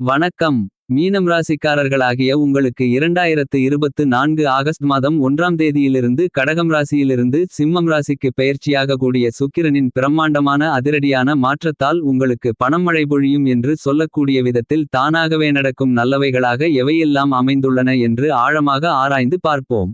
வணக்கம். மீனம் ராசிக்காரர்களாகிய உங்களுக்கு இரண்டாயிரத்து இருபத்து நான்கு ஆகஸ்ட் மாதம் ஒன்றாம் தேதியிலிருந்து கடகம் ராசியிலிருந்து சிம்மம் ராசிக்கு பெயர்ச்சியாக கூடிய சுக்கிரனின் பிரம்மாண்டமான அதிரடியான மாற்றத்தால் உங்களுக்கு பணம் மழை பொழியும் என்று சொல்லக்கூடிய விதத்தில் தானாகவே நடக்கும் நல்லவைகளாக எவையெல்லாம் அமைந்துள்ளன என்று ஆழமாக ஆராய்ந்து பார்ப்போம்.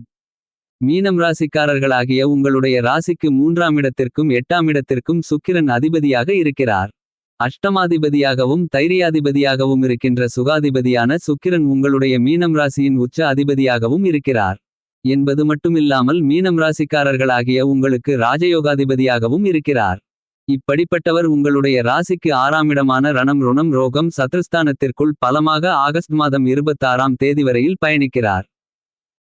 மீனம் ராசிக்காரர்களாகிய உங்களுடைய ராசிக்கு மூன்றாம் இடத்திற்கும் எட்டாம் இடத்திற்கும் சுக்கிரன் அதிபதியாக இருக்கிறார். அஷ்டமாதிபதியாகவும் தைரியாதிபதியாகவும் இருக்கின்ற சுகாதிபதியான சுக்கிரன் உங்களுடைய மீனம் ராசியின் உச்ச அதிபதியாகவும் இருக்கிறார். என்பது மட்டுமில்லாமல் மீனம் ராசிக்காரர்களாகிய உங்களுக்கு ராஜயோகாதிபதியாகவும் இருக்கிறார். இப்படிப்பட்டவர் உங்களுடைய ராசிக்கு ஆறாமிடமான ரணம் ருணம் ரோகம் சத்ருஸ்தானத்திற்குள் பலமாக ஆகஸ்ட் மாதம் இருபத்தாறாம் தேதி வரையில் பயணிக்கிறார்.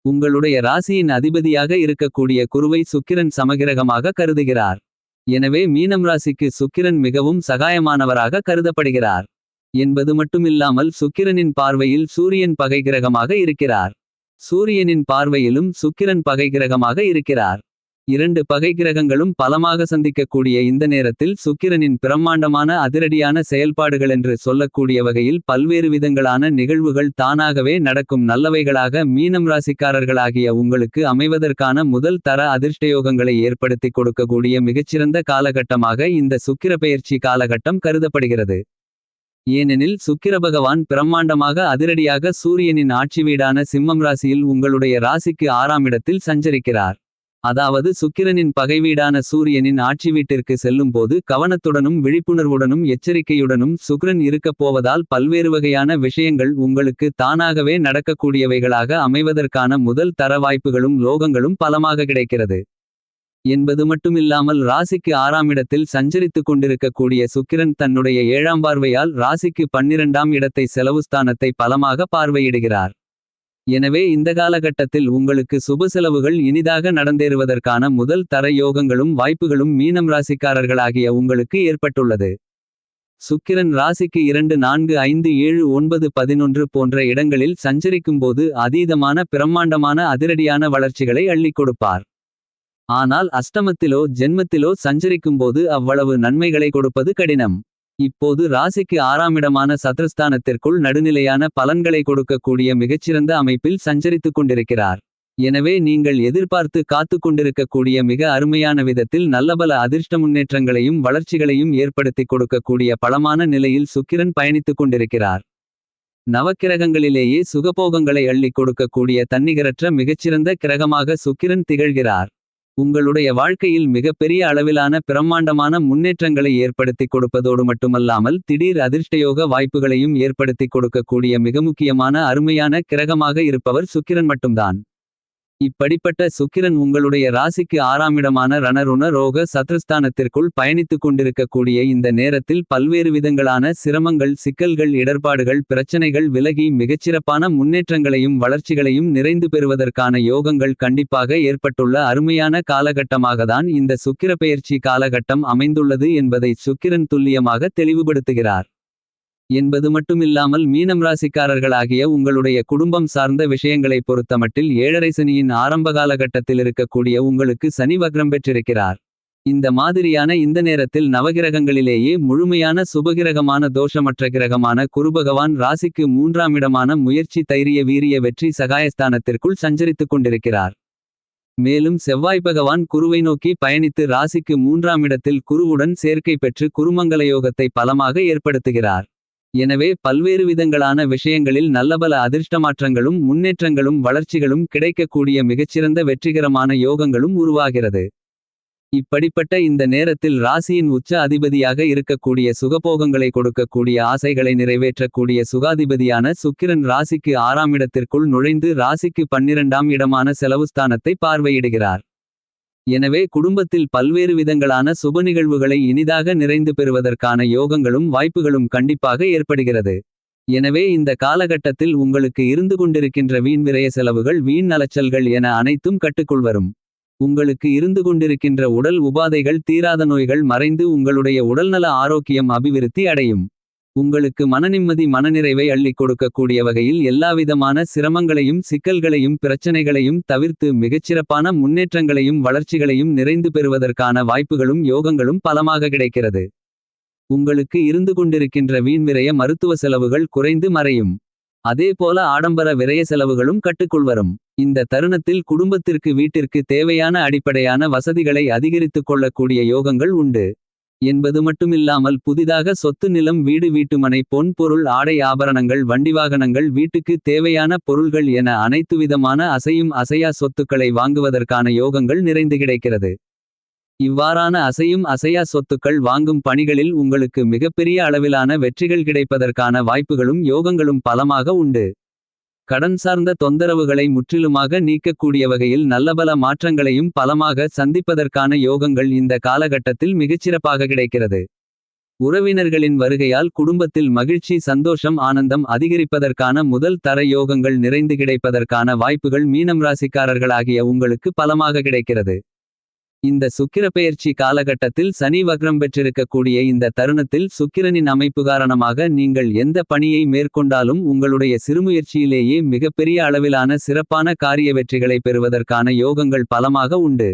உங்களுடைய ராசியின் அதிபதியாக இருக்கக்கூடிய குருவை சுக்கிரன் சமகிரகமாக கருதுகிறார். எனவே மீனம் ராசிக்கு சுக்கிரன் மிகவும் சகாயமானவராக கருதப்படுகிறார். என்பது மட்டுமில்லாமல் சுக்கிரனின் பார்வையில் சூரியன் பகை கிரகமாக இருக்கிறார். சூரியனின் பார்வையிலும் சுக்கிரன் பகை கிரகமாக இருக்கிறார். இரண்டு பகை கிரகங்களும் பலமாக சந்திக்கக்கூடிய இந்த நேரத்தில் சுக்கிரனின் பிரம்மாண்டமான அதிரடியான செயல்பாடுகள் என்று சொல்லக்கூடிய வகையில் பல்வேறு விதங்களான நிகழ்வுகள் தானாகவே நடக்கும் நல்லவைகளாக மீனம் ராசிக்காரர்களாகிய உங்களுக்கு அமைவதற்கான முதல் தர அதிர்ஷ்டயோகங்களை ஏற்படுத்திக் கொடுக்கக்கூடிய மிகச்சிறந்த காலகட்டமாக இந்த சுக்கிர பெயர்ச்சி காலகட்டம் கருதப்படுகிறது. ஏனெனில் சுக்கிர பகவான் பிரம்மாண்டமாக அதிரடியாக சூரியனின் ஆட்சி வீடான சிம்மம் ராசியில் உங்களுடைய ராசிக்கு ஆறாம் இடத்தில் சஞ்சரிக்கிறார். அதாவது சுக்கிரனின் பகைவீடான சூரியனின் ஆட்சி வீட்டிற்கு செல்லும் போது கவனத்துடனும் விழிப்புணர்வுடனும் எச்சரிக்கையுடனும் சுக்கிரன் இருக்கப் போவதால் பல்வேறு வகையான விஷயங்கள் உங்களுக்கு தானாகவே நடக்கக்கூடியவைகளாக அமைவதற்கான முதல் தர வாய்ப்புகளும் லோகங்களும் பலமாக கிடைக்கிறது. என்பது மட்டுமில்லாமல் ராசிக்கு ஆறாம் இடத்தில் சஞ்சரித்துக் கொண்டிருக்கக்கூடிய சுக்கிரன் தன்னுடைய ஏழாம் பார்வையால் ராசிக்கு பன்னிரண்டாம் இடத்தை செலவுஸ்தானத்தை பலமாக பார்வையிடுகிறார். எனவே இந்த காலகட்டத்தில் உங்களுக்கு சுப செலவுகள் இனிதாக நடந்தேறுவதற்கான முதல் தர யோகங்களும் வாய்ப்புகளும் மீனம் ராசிக்காரர்களாகிய உங்களுக்கு ஏற்பட்டுள்ளது. சுக்கிரன் ராசிக்கு இரண்டு நான்கு ஐந்து ஏழு ஒன்பது பதினொன்று போன்ற இடங்களில் சஞ்சரிக்கும்போது அதீதமான பிரம்மாண்டமான அதிரடியான வளர்ச்சிகளை அள்ளிக் கொடுப்பார். ஆனால் அஷ்டமத்திலோ ஜென்மத்திலோ சஞ்சரிக்கும்போது அவ்வளவு நன்மைகளை கொடுப்பது கடினம். இப்போது ராசிக்கு ஆறாமிடமான சத்ருஸ்தானத்திற்குள் நடுநிலையான பலன்களை கொடுக்கக்கூடிய மிகச்சிறந்த அமைப்பில் சஞ்சரித்துக் கொண்டிருக்கிறார். எனவே நீங்கள் எதிர்பார்த்து காத்து கொண்டிருக்கக்கூடிய மிக அருமையான விதத்தில் நல்லபல அதிர்ஷ்ட முன்னேற்றங்களையும் வளர்ச்சிகளையும் ஏற்படுத்திக் கொடுக்கக்கூடிய பலமான நிலையில் சுக்கிரன் பயணித்துக் கொண்டிருக்கிறார். நவக்கிரகங்களிலேயே சுகபோகங்களை அள்ளிக் கொடுக்கக்கூடிய தன்னிகரற்ற மிகச்சிறந்த கிரகமாக சுக்கிரன் திகழ்கிறார். உங்களுடைய வாழ்க்கையில் மிகப்பெரிய அளவிலான பிரம்மாண்டமான முன்னேற்றங்களை ஏற்படுத்திக் கொடுப்பதோடு மட்டுமல்லாமல் திடீர் அதிர்ஷ்டயோக வாய்ப்புகளையும் ஏற்படுத்திக் கொடுக்கக்கூடிய மிக முக்கியமான அருமையான கிரகமாக இருப்பவர் சுக்கிரன் மட்டும்தான். இப்படிப்பட்ட சுக்கிரன் உங்களுடைய ராசிக்கு ஆறாமிடமான ரணருண ரோக சத்ருஸ்தானத்திற்குள் பயணித்துக் கொண்டிருக்கக்கூடிய இந்த நேரத்தில் பல்வேறு விதங்களான சிரமங்கள் சிக்கல்கள் இடர்பாடுகள் பிரச்சனைகள் விலகி மிகச்சிறப்பான முன்னேற்றங்களையும் வளர்ச்சிகளையும் நிறைந்து பெறுவதற்கான யோகங்கள் கண்டிப்பாக ஏற்பட்டுள்ள அருமையான காலகட்டமாகத்தான் இந்த சுக்கிர பெயர்ச்சி காலகட்டம் அமைந்துள்ளது என்பதை சுக்கிரன் துல்லியமாக தெளிவுபடுத்துகிறார். என்பது மட்டுமில்லாமல் மீனம் ராசிக்காரர்களாகிய உங்களுடைய குடும்பம் சார்ந்த விஷயங்களைப் பொறுத்தமட்டில் ஏழரை சனியின் ஆரம்ப காலகட்டத்தில் இருக்கக்கூடிய உங்களுக்கு சனி வக்ரம் பெற்றிருக்கிறார். இந்த மாதிரியான இந்த நேரத்தில் நவகிரகங்களிலேயே முழுமையான சுபகிரகமான தோஷமற்ற கிரகமான குருபகவான் ராசிக்கு மூன்றாம் இடமான முயற்சி தைரிய வீரிய வெற்றி சகாயஸ்தானத்திற்குள் சஞ்சரித்துக் கொண்டிருக்கிறார். மேலும் செவ்வாய் பகவான் குருவை நோக்கி பயணித்து ராசிக்கு மூன்றாம் இடத்தில் குருவுடன் சேர்க்கை பெற்று குருமங்கலயோகத்தை பலமாக ஏற்படுத்துகிறார். எனவே பல்வேறு விதங்களான விஷயங்களில் நல்லபல அதிர்ஷ்டமாற்றங்களும் முன்னேற்றங்களும் வளர்ச்சிகளும் கிடைக்கக்கூடிய மிகச்சிறந்த வெற்றிகரமான யோகங்களும் உருவாகிறது. இப்படிப்பட்ட இந்த நேரத்தில் ராசியின் உச்ச அதிபதியாக இருக்கக்கூடிய சுகபோகங்களை கொடுக்கக்கூடிய ஆசைகளை நிறைவேற்றக்கூடிய சுகாதிபதியான சுக்கிரன் ராசிக்கு ஆறாம் இடத்திற்குள் நுழைந்து ராசிக்கு பன்னிரண்டாம் இடமான செலவுஸ்தானத்தை பார்வையிடுகிறார். எனவே குடும்பத்தில் பல்வேறு விதங்களான சுப நிகழ்வுகளை இனிதாக நிறைந்து பெறுவதற்கான யோகங்களும் வாய்ப்புகளும் கண்டிப்பாக ஏற்படுகிறது. எனவே இந்த காலகட்டத்தில் உங்களுக்கு இருந்து கொண்டிருக்கின்ற வீண் விரய செலவுகள் வீண் அலைச்சல்கள் என அனைத்தும் கட்டுக்குள் வரும். உங்களுக்கு இருந்து கொண்டிருக்கின்ற உடல் உபாதைகள் தீராத நோய்கள் மறைந்து உங்களுடைய உடல்நல ஆரோக்கியம் அபிவிருத்தி அடையும். உங்களுக்கு மனநிம்மதி மனநிறைவை அள்ளிக் கொடுக்கக்கூடிய வகையில் எல்லாவிதமான சிரமங்களையும் சிக்கல்களையும் பிரச்சனைகளையும் தவிர்த்து மிகச்சிறப்பான முன்னேற்றங்களையும் வளர்ச்சிகளையும் நிறைந்து பெறுவதற்கான வாய்ப்புகளும் யோகங்களும் பலமாக கிடைக்கிறது உங்களுக்கு இருந்து கொண்டிருக்கின்ற வீண்விரய மருத்துவ செலவுகள் குறைந்து மறையும். அதேபோல ஆடம்பர விரய செலவுகளும் கட்டுக்குள் வரும். இந்த தருணத்தில் குடும்பத்திற்கு வீட்டிற்கு தேவையான அடிப்படையான வசதிகளை அதிகரித்துக் கொள்ளக்கூடிய யோகங்கள் உண்டு. என்பது மட்டுமில்லாமல் புதிதாக சொத்து நிலம் வீடு வீட்டுமனை பொன் பொருள் ஆடை ஆபரணங்கள் வண்டிவாகனங்கள் வீட்டுக்கு தேவையான பொருள்கள் என அனைத்துவிதமான அசையும் அசையா சொத்துக்களை வாங்குவதற்கான யோகங்கள் நிறைந்து கிடைக்கிறது. இவ்வாறான அசையும் அசையா சொத்துக்கள் வாங்கும் பணிகளில் உங்களுக்கு மிகப்பெரிய அளவிலான வெற்றிகள் கிடைப்பதற்கான வாய்ப்புகளும் யோகங்களும் பலமாக உண்டு. கடன் சார்ந்த தொந்தரவுகளை முற்றிலுமாக நீக்கக்கூடிய வகையில் நல்லபல மாற்றங்களையும் பலமாக சந்திப்பதற்கான யோகங்கள் இந்த காலகட்டத்தில் மிகச்சிறப்பாக கிடைக்கிறது. உறவினர்களின் வருகையால் குடும்பத்தில் மகிழ்ச்சி சந்தோஷம் ஆனந்தம் அதிகரிப்பதற்கான முதல் தர யோகங்கள் நிறைந்து கிடைப்பதற்கான வாய்ப்புகள் மீனம் ராசிக்காரர்களாகிய உங்களுக்கு பலமாக கிடைக்கிறது. இந்த சுக்கிரப்பெயர்ச்சி காலகட்டத்தில் சனி வக்ரம் பெற்றிருக்கக்கூடிய இந்த தருணத்தில் சுக்கிரனின் அமைப்பு காரணமாக நீங்கள் எந்த பணியை மேற்கொண்டாலும் உங்களுடைய சிறுமுயற்சியிலேயே மிகப்பெரிய அளவிலான சிறப்பான காரிய வெற்றிகளை பெறுவதற்கான யோகங்கள் பலமாக உண்டு.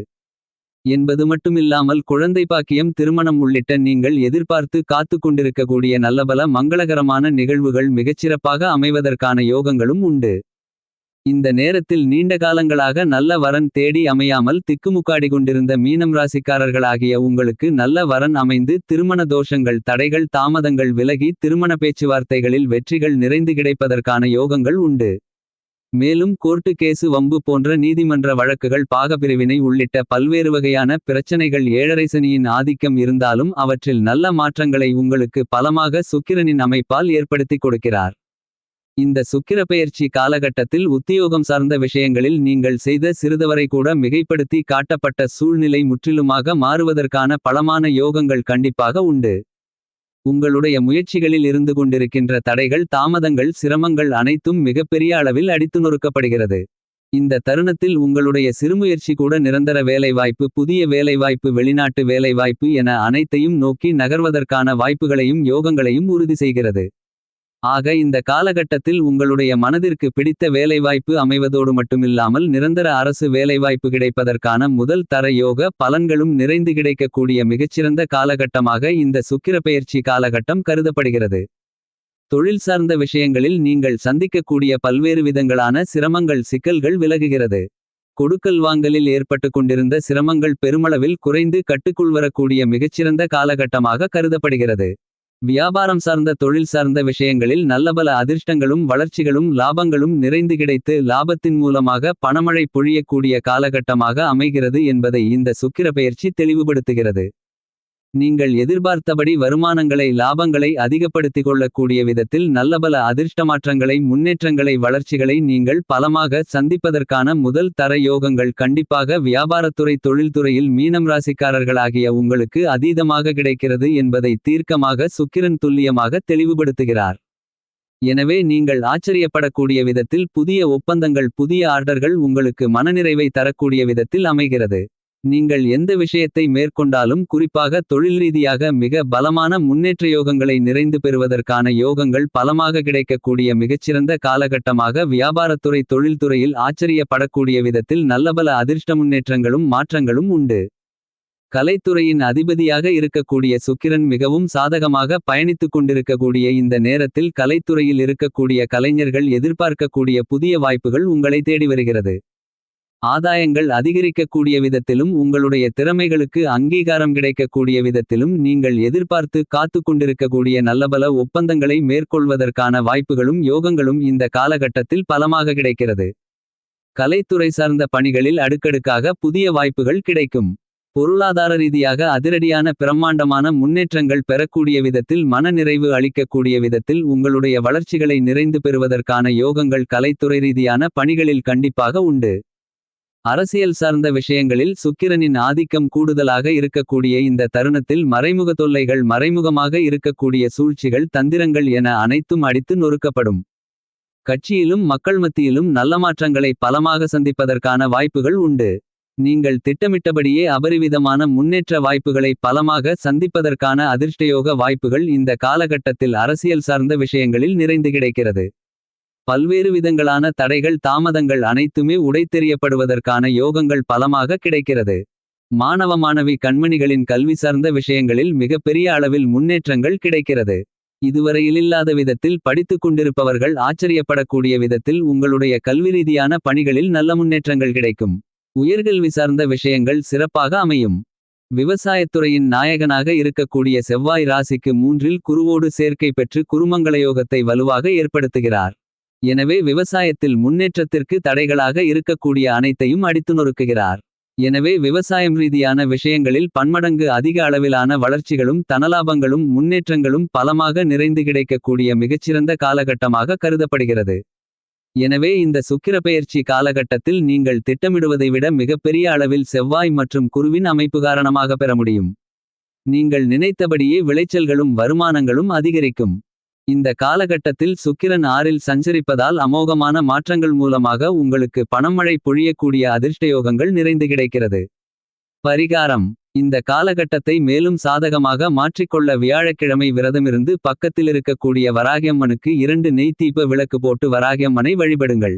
என்பது மட்டுமில்லாமல் குழந்தை பாக்கியம் திருமணம் உள்ளிட்ட நீங்கள் எதிர்பார்த்து காத்து கொண்டிருக்கக்கூடிய நல்லபல மங்களகரமான நிகழ்வுகள் மிகச்சிறப்பாக அமைவதற்கான யோகங்களும் உண்டு. இந்த நேரத்தில் நீண்ட காலங்களாக நல்ல வரன் தேடி அமையாமல் திக்குமுக்காடி கொண்டிருந்த மீனம் ராசிக்காரர்களாகிய உங்களுக்கு நல்ல வரன் அமைந்து திருமண தோஷங்கள் தடைகள் தாமதங்கள் விலகி திருமண பேச்சுவார்த்தைகளில் வெற்றிகள் நிறைந்து கிடைப்பதற்கான யோகங்கள் உண்டு. மேலும் கோர்ட்டு கேசு வம்பு போன்ற நீதிமன்ற வழக்குகள் பாகப்பிரிவினை உள்ளிட்ட பல்வேறு வகையான பிரச்சனைகள் ஏழரை சனியின் ஆதிக்கம் இருந்தாலும் அவற்றில் நல்ல மாற்றங்களை உங்களுக்கு பலமாக சுக்கிரனின் அமைப்பால் ஏற்படுத்திக் கொடுக்கிறார். இந்த சுக்கிரப்பெயர்ச்சி காலகட்டத்தில் உத்தியோகம் சார்ந்த விஷயங்களில் நீங்கள் செய்த சிறிதவரை கூட மிகைப்படுத்தி காட்டப்பட்ட சூழ்நிலை முற்றிலுமாக மாறுவதற்கான பலமான யோகங்கள் கண்டிப்பாக உண்டு. உங்களுடைய முயற்சிகளில் இருந்து கொண்டிருக்கின்ற தடைகள் தாமதங்கள் சிரமங்கள் அனைத்தும் மிகப்பெரிய அளவில் அடித்து நொறுக்கப்படுகிறது. இந்த தருணத்தில் உங்களுடைய சிறுமுயற்சி கூட நிரந்தர வேலைவாய்ப்பு புதிய வேலைவாய்ப்பு வெளிநாட்டு வேலைவாய்ப்பு என அனைத்தையும் நோக்கி நகர்வதற்கான வாய்ப்புகளையும் யோகங்களையும் உறுதி செய்கிறது. ஆக இந்த காலகட்டத்தில் உங்களுடைய மனதிற்கு பிடித்த வேலைவாய்ப்பு அமைவதோடு மட்டுமில்லாமல் நிரந்தர அரசு வேலைவாய்ப்பு கிடைப்பதற்கான முதல் தர யோக பலன்களும் நிறைந்து கிடைக்கக்கூடிய மிகச்சிறந்த காலகட்டமாக இந்த சுக்கிரப்பெயர்ச்சி காலகட்டம் கருதப்படுகிறது. தொழில் சார்ந்த விஷயங்களில் நீங்கள் சந்திக்கக்கூடிய பல்வேறு விதங்களான சிரமங்கள் சிக்கல்கள் விலகுகிறது. கொடுக்கல் வாங்கலில் ஏற்பட்டு கொண்டிருந்த சிரமங்கள் பெருமளவில் குறைந்து கட்டுக்குள் வரக்கூடிய மிகச்சிறந்த காலகட்டமாக கருதப்படுகிறது. வியாபாரம் சார்ந்த தொழில் சார்ந்த விஷயங்களில் நல்லபல அதிர்ஷ்டங்களும் வளர்ச்சிகளும் லாபங்களும் நிறைந்து கிடைத்து லாபத்தின் மூலமாக பணமழை பொழியக்கூடிய காலகட்டமாக அமைகிறது என்பதை இந்த சுக்கிரப்பெயர்ச்சி தெளிவுபடுத்துகிறது. நீங்கள் எதிர்பார்த்தபடி வருமானங்களை லாபங்களை அதிகப்படுத்திக் கொள்ளக்கூடிய விதத்தில் நல்லபல அதிர்ஷ்டமாற்றங்களை முன்னேற்றங்களை வளர்ச்சிகளை நீங்கள் பலமாக சந்திப்பதற்கான முதல் தர யோகங்கள் கண்டிப்பாக வியாபாரத்துறை தொழில்துறையில் மீனம் ராசிக்காரர்களாகிய உங்களுக்கு அதீதமாக கிடைக்கிறது என்பதை தீர்க்கமாக சுக்கிரன் துல்லியமாக தெளிவுபடுத்துகிறார். எனவே நீங்கள் ஆச்சரியப்படக்கூடிய விதத்தில் புதிய ஒப்பந்தங்கள் புதிய ஆர்டர்கள் உங்களுக்கு மனநிறைவை தரக்கூடிய விதத்தில் அமைகிறது. நீங்கள் எந்த விஷயத்தை மேற்கொண்டாலும் குறிப்பாக தொழில் ரீதியாக மிக பலமான முன்னேற்ற யோகங்களை நிறைந்து பெறுவதற்கான யோகங்கள் பலமாக கிடைக்கக்கூடிய மிகச்சிறந்த காலகட்டமாக வியாபாரத்துறை தொழில்துறையில் ஆச்சரியப்படக்கூடிய விதத்தில் நல்லபல அதிர்ஷ்ட முன்னேற்றங்களும் மாற்றங்களும் உண்டு. கலைத்துறையின் அதிபதியாக இருக்கக்கூடிய சுக்கிரன் மிகவும் சாதகமாக பயணித்துக் கொண்டிருக்கக்கூடிய இந்த நேரத்தில் கலைத்துறையில் இருக்கக்கூடிய கலைஞர்கள் எதிர்பார்க்கக்கூடிய புதிய வாய்ப்புகள் உங்களை தேடி வருகிறது. ஆதாயங்கள் அதிகரிக்கக்கூடிய விதத்திலும் உங்களுடைய திறமைகளுக்கு அங்கீகாரம் கிடைக்கக்கூடிய விதத்திலும் நீங்கள் எதிர்பார்த்து காத்து கொண்டிருக்கக்கூடிய நல்லபல ஒப்பந்தங்களை மேற்கொள்வதற்கான வாய்ப்புகளும் யோகங்களும் இந்த காலகட்டத்தில் பலமாக கிடைக்கிறது. கலைத்துறை சார்ந்த பணிகளில் அடுக்கடுக்காக புதிய வாய்ப்புகள் கிடைக்கும். பொருளாதார ரீதியாக அதிரடியான பிரம்மாண்டமான முன்னேற்றங்கள் பெறக்கூடிய விதத்தில் மன நிறைவு அளிக்கக்கூடிய விதத்தில் உங்களுடைய வளர்ச்சிகளை நிறைந்து பெறுவதற்கான யோகங்கள் கலைத்துறை ரீதியான பணிகளில் கண்டிப்பாக உண்டு. அரசியல் சார்ந்த விஷயங்களில் சுக்கிரனின் ஆதிக்கம் கூடுதலாக இருக்கக்கூடிய இந்த தருணத்தில் மறைமுக தொல்லைகள் மறைமுகமாக இருக்கக்கூடிய சூழ்ச்சிகள் தந்திரங்கள் என அனைத்தும் அடித்து நொறுக்கப்படும். கட்சியிலும் மக்கள் மத்தியிலும் நல்ல மாற்றங்களை பலமாக சந்திப்பதற்கான வாய்ப்புகள் உண்டு. நீங்கள் திட்டமிட்டபடியே அபரிவிதமான முன்னேற்ற வாய்ப்புகளை பலமாக சந்திப்பதற்கான அதிர்ஷ்டயோக வாய்ப்புகள் இந்த காலகட்டத்தில் அரசியல் சார்ந்த விஷயங்களில் நிறைந்து கிடைக்கிறது. பல்வேறு விதங்களான தடைகள் தாமதங்கள் அனைத்துமே உடைத்தெறியப்படுவதற்கான யோகங்கள் பலமாக கிடைக்கிறது. மாணவ மாணவி கண்மணிகளின் கல்வி சார்ந்த விஷயங்களில் மிகப்பெரிய அளவில் முன்னேற்றங்கள் கிடைக்கிறது. இதுவரையில் இல்லாத விதத்தில் படித்துக் கொண்டிருப்பவர்கள் ஆச்சரியப்படக்கூடிய விதத்தில் உங்களுடைய கல்வி ரீதியான பணிகளில் நல்ல முன்னேற்றங்கள் கிடைக்கும். உயர்கல்வி சார்ந்த விஷயங்கள் சிறப்பாக அமையும். விவசாயத்துறையின் நாயகனாக இருக்கக்கூடிய செவ்வாய் ராசிக்கு மூன்றில் குருவோடு சேர்க்கை பெற்று குருமங்களயோகத்தை வலுவாக ஏற்படுத்துகிறார். எனவே விவசாயத்தில் முன்னேற்றத்திற்கு தடைகளாக இருக்கக்கூடிய அனைத்தையும் அடித்து நொறுக்குகிறார். எனவே விவசாயம் ரீதியான விஷயங்களில் பன்மடங்கு அதிக அளவிலான வளர்ச்சிகளும் தனலாபங்களும் முன்னேற்றங்களும் பலமாக நிறைந்து கிடைக்கக்கூடிய மிகச்சிறந்த காலகட்டமாக கருதப்படுகிறது. எனவே இந்த சுக்கிரப்பெயர்ச்சி காலகட்டத்தில் நீங்கள் திட்டமிடுவதை விட மிகப்பெரிய அளவில் செவ்வாய் மற்றும் குருவின் அமைப்பு காரணமாக பெற முடியும். நீங்கள் நினைத்தபடியே விளைச்சல்களும் வருமானங்களும் அதிகரிக்கும். இந்த காலகட்டத்தில் சுக்கிரன் ஆறில் சஞ்சரிப்பதால் அமோகமான மாற்றங்கள் மூலமாக உங்களுக்கு பணமழை பொழியக்கூடிய அதிர்ஷ்டயோகங்கள் நிறைந்து கிடைக்கிறது. பரிகாரம் இந்த காலகட்டத்தை மேலும் சாதகமாக மாற்றிக்கொள்ள வியாழக்கிழமை விரதமிருந்து பக்கத்திலிருக்கக்கூடிய வராகியம்மனுக்கு இரண்டு நெய் தீப விளக்கு போட்டு வராகியம்மனை வழிபடுங்கள்.